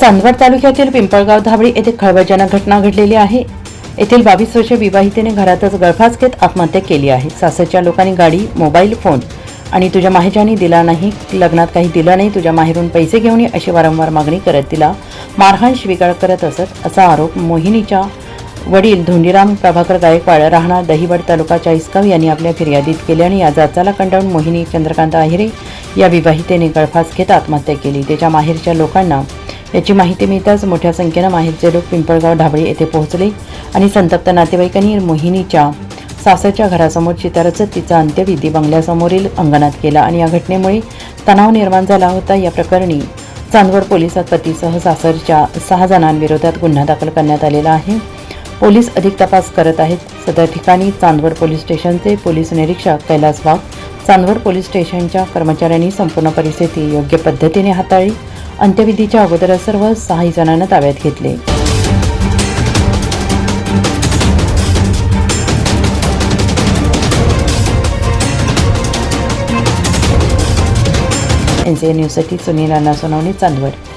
चांदवड तालुक्यातील पिंपळगाव धाबळी येथे खळबळजनक घटना घडलेली आहे. येथील बावीस वर्ष विवाहितेने घरातच गळफास घेत आत्महत्या केली आहे. सासरच्या लोकांनी गाडी मोबाईल फोन आणि तुझ्या माहेरच्यानी दिला नाही. लग्नात काही दिलं नाही. तुझ्या माहेरून पैसे घेऊन अशी वारंवार मागणी करत तिला मारहाण शिवीगाळ करत असत असा आरोप मोहिनीच्या वडील धोंडीराम प्रभाकर गायकवाड राहणार दहिवड तालुका चाळीसगाव यांनी आपल्या फिर्यादीत केले आणि या जाचाला कंटाळून मोहिनी चंद्रकांत आहिरे या विवाहितेने गळफास घेत आत्महत्या केली. त्याच्या माहेरच्या लोकांना याची माहिती मिळताच मोठ्या संख्येनं माहेरचे लोक पिंपळगाव ढाबळी येथे पोहोचले आणि संतप्त नातेवाईकांनी मोहिनीच्या सासरच्या घरासमोर चितारचत तिचा अंत्यविधी बंगल्यासमोरील अंगणात केला आणि या घटनेमुळे तणाव निर्माण झाला होता. या प्रकरणी चांदवड पोलिसात पतीसह सासरच्या सहा जणांविरोधात गुन्हा दाखल करण्यात आलेला आहे. पोलीस अधिक तपास करत आहेत. सदर ठिकाणी चांदवड पोलीस स्टेशनचे पोलीस निरीक्षक कैलास वाघ चांदवड पोलीस स्टेशनच्या कर्मचाऱ्यांनी संपूर्ण परिस्थिती योग्य पद्धतीने हाताळली. अंत्यविधीच्या अगोदर सर्व सहाही जणांना ताब्यात घेतले. एन सी एन न्यूजसाठी सुनील अण्णा सोनवणे चांदवड.